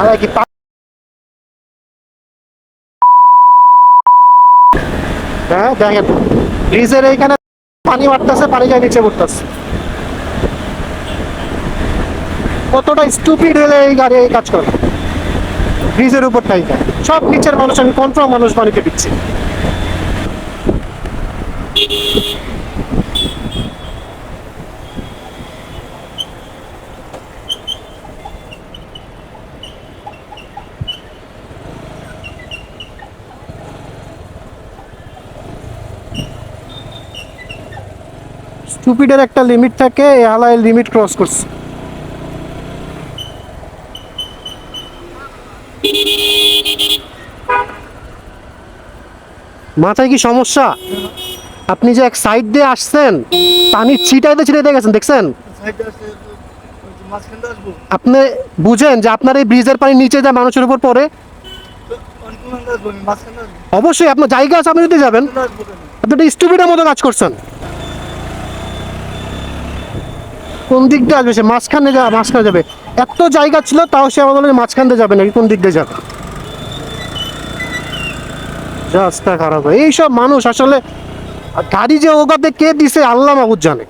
আরে কি পা- হ্যাঁ দেখেন ব্রিজের এইখানে পানি মারতেছে, পানি যায় নিচে পড়তেছে কতটা স্টুপিড হলে এই গাড়ি এই কাজ করে? ব্রিজের উপর টাইকা সব নিচের মানুষ, আমি কন্ট্রোল মানুষ বাড়িতে দিচ্ছি। স্টুপিডের একটা লিমিট থাকে আলাই লিমিট ক্রস করছে। মাথায় কি সমস্যা? আপনি যে এক সাইড দিয়ে আসছেন পানি ছিটাইতে ছিটাইতে গেছেন দেখছেন? আপনি বুঝেন যে আপনার এই ব্রিজের পানি নিচে যায় মানুষের উপর পড়ে? অবশ্যই আপনার জায়গা আছে আপনি যদি যাবেন। আপনি একটা স্টুপিডের মতো কাজ করছেন। কোন দিক দিয়ে আসবে? সে মাঝখানে যা, মাঝখানে যাবে। এত জায়গা ছিল, তাও সে আমার বলে মাঝখান দিয়ে যাবে নাকি? কোন দিক দিয়ে যাবে? রাস্তা খারাপ। এইসব মানুষ আসলে গাড়ি যে ওগাতে কে দিছে, আল্লাহ মাহুদ জানে।